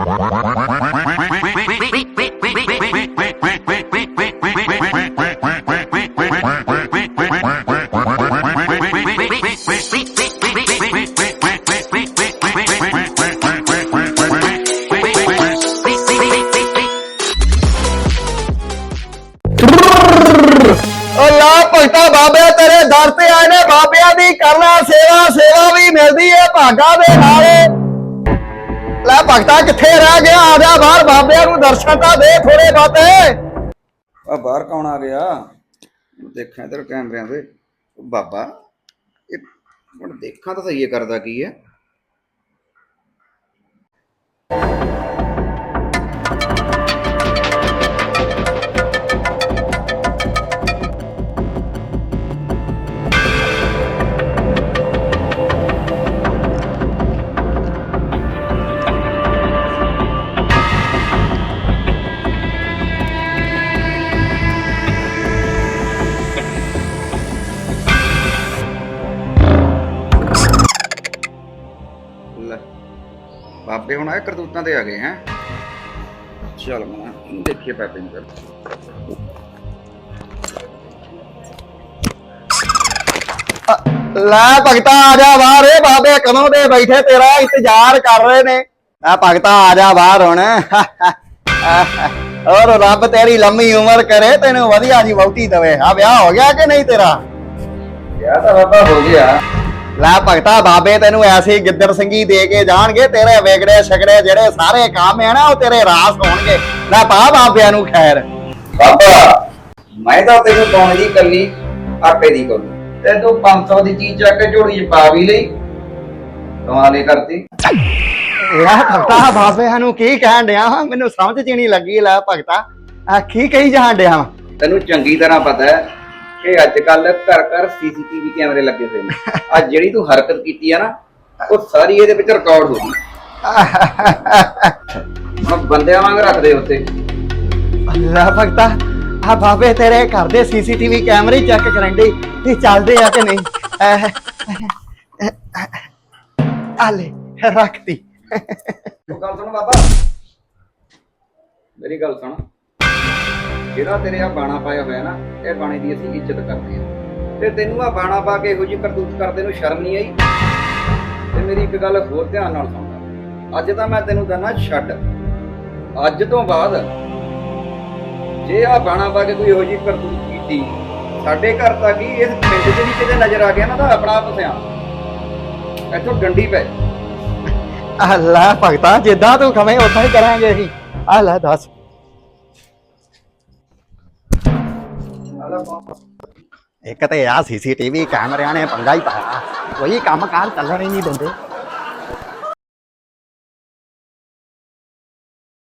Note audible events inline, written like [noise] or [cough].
ਓ ਭਗਤਾ ਬਾਬਿਆ ਤੇਰੇ ਦਰ ਤੇ ਆਏ ਨੇ, ਬਾਬਿਆਂ ਦੀ ਕਰਨਾ ਸੇਵਾ ਸੇਵਾ ਵੀ ਮਿਲਦੀ ਹੈ ਭਾਗਾ ਦੇ ਨਾਲ। ਭਗਤਾ ਕਿੱਥੇ ਰਹਿ ਗਿਆ? ਆ ਜਾ ਬਾਹਰ, ਬਾਬਿਆਂ ਨੂੰ ਦਰਸ਼ਨ ਤਾਂ ਦੇ ਥੋੜੇ ਬਾਤੇ ਆ ਬਾਹਰ ਕੌਣ ਆ ਗਿਆ? ਦੇਖਾਂ ਇਧਰ ਕੈਮਰਿਆਂ ਤੇ। ਬਾਬਾ, ਇਹ ਹੁਣ ਦੇਖਾਂ ਤਾਂ ਸਹੀ ਇਹ ਕਰਦਾ ਕੀ ਹੈ। ਬਾਬੇ ਹੁਣ ਆਏ ਕਰਤੂਤਾਂ ਤੇ ਆ ਗਏ ਹੈ। ਚਲ ਮੈਂ ਦੇਖੀਏ ਬਾਬੇ ਨੂੰ। ਲੈ ਭਗਤਾ ਆ ਜਾ ਬਾਹਰ ਏ ਬਾਬੇ ਕਦੋਂ ਦੇ ਬੈਠੇ ਤੇਰਾ ਇੰਤਜ਼ਾਰ ਕਰ ਰਹੇ ਨੇ। ਆ ਭਗਤਾ ਆ ਜਾ ਬਾਹਰ ਹੁਣ। ਔਰ ਰੱਬ ਤੇਰੀ ਲੰਮੀ ਉਮਰ ਕਰੇ ਤੈਨੂੰ ਵਧੀਆ ਜੀ ਵਹੁਟੀ ਦਵੇ। ਆ ਵਿਆਹ ਹੋ ਗਿਆ ਕਿ ਨਹੀਂ ਤੇਰਾ? ਵਿਆਹ ਤਾਂ ਬਾਬਾ ਹੋ ਗਿਆ। ਲੈ ਭਗਤਾ ਬਾਬੇ ਤੈਨੂੰ ਐਸੀ ਗਿੱਦੜ ਸਿੰਘੀ ਦੇ ਕੇ ਜਾਣਗੇ ਤੇਰੇ ਵੇਗੜੇ ਛਗੜੇ ਜਿਹੜੇ ਸਾਰੇ ਕੰਮ ਆ ਨਾ ਉਹ ਤੇਰੇ ਰਾਸ ਹੋਣਗੇ। ਲੈ ਪਾ ਬਾਬਿਆਂ ਨੂੰ ਖੈਰ। ਬਾਬਾ ਮੈਂ ਤਾਂ ਤੈਨੂੰ ਪਾਉਣ ਦੀ ਕੱਲੀ ਆਟੇ ਦੀ ਕੋਲ ਤੇ ਤੂੰ 500 ਦੀ ਚੀਜ਼ ਚੱਕ ਕੇ ਝੋਲੀ 'ਚ ਪਾ ਵੀ ਲਈ। ਕਮਾਲੇ ਕਰਤੀ। ਲੈ ਭਗਤਾ ਬਾਬੇ ਨੂੰ ਕੀ ਕਹਿਣ ਡਿਆ? ਮੈਨੂੰ ਸਮਝ ਚ ਨਹੀਂ ਲੱਗੀ ਲੈ ਭਗਤਾ। ਆ ਕੀ ਕਹੀ ਜਾਣ ਡਿਆ? ਤੈਨੂੰ ਚੰਗੀ ਤਰ੍ਹਾਂ ਪਤਾ ਹੈ ਕਿ ਅੱਜ ਕੱਲ ਘਰ ਘਰ ਸੀਸੀਟੀਵੀ ਕੈਮਰੇ ਲੱਗੇ ਹੋਏ ਨੇ। [laughs] ਆ ਜਿਹੜੀ ਤੂੰ ਹਰਕਤ ਕੀਤੀ ਆ ਨਾ ਉਹ ਸਾਰੀ ਇਹਦੇ ਵਿੱਚ ਰਿਕਾਰਡ ਹੋ ਗਈ। [laughs] ਹੁਣ ਬੰਦਿਆਂ ਵਾਂਗ ਰੱਖਦੇ ਉੱਤੇ। ਲੈ ਭਗਤਾ ਆ ਬਾਬੇ ਤੇਰੇ ਘਰ ਦੇ ਸੀਸੀਟੀਵੀ ਕੈਮਰੇ ਚੈੱਕ ਕਰਨ ਦੇ ਇਹ ਚੱਲਦੇ ਆ ਕਿ ਨਹੀਂ? [laughs] ਅਹ, ਆ ਲੈ ਰੱਖਤੀ। ਗੱਲ ਸੁਣ ਬਾਬਾ। ਮੇਰੀ ਗੱਲ ਸੁਣ। ਜਿਹੜਾ ਤੇਰੇ ਆ ਬਾਣਾ ਪਾਇਆ ਹੋਇਆ ਨਾ, ਇਹ ਬਾਣੇ ਦੀ ਅਸੀਂ ਇੱਜ਼ਤ ਕਰਦੇ ਆ ਤੇ ਤੈਨੂੰ ਆ ਬਾਣਾ ਪਾ ਕੇ ਇਹੋ ਜਿਹੀ ਕਰਤੂਤ ਕਰਦੇ ਨੂੰ ਸ਼ਰਮ ਨਹੀਂ ਆਈ? ਤੇ ਮੇਰੀ ਇੱਕ ਗੱਲ ਹੋਰ ਧਿਆਨ ਨਾਲ ਸੁਣ ਅੱਜ ਤਾਂ ਮੈਂ ਤੈਨੂੰ ਦਨਾ ਛੱਡ। ਅੱਜ ਤੋਂ ਬਾਅਦ ਜੇ ਆ ਬਾਣਾ ਪਾ ਕੇ ਕੋਈ ਇਹੋ ਜਿਹੀ ਕਰਤੂਤ ਕੀਤੀ, ਸਾਡੇ ਘਰ ਤੱਕ ਕੀ ਇਸ ਪਿੰਡ 'ਚ ਵੀ ਕਿਤੇ ਨਜ਼ਰ ਆ ਗਿਆ ਨਾ, ਤਾਂ ਆਪਣਾ ਆਪ ਇੱਥੋਂ ਡੰਡੀ ਪੈ ਆ ਲੈ ਭਗਤਾ, ਜਿੱਦਾਂ ਤੂੰ ਕਵੇਂ ਉਦਾਂ ਹੀ ਕਰਾਂਗੇ ਅਸੀਂ। ਆ ਲੈ ਦੱਸ। ਇੱਕ ਤੇ ਆ ਸੀਸੀਟੀਵੀ ਕੈਮਰਿਆਂ ਨੇ ਪੰਗਾ ਹੀ ਪਾਇਆ ਕੋਈ ਕੰਮ ਕਾਰ ਚੱਲਣ ਹੀ ਨਹੀਂ ਦਿੰਦੇ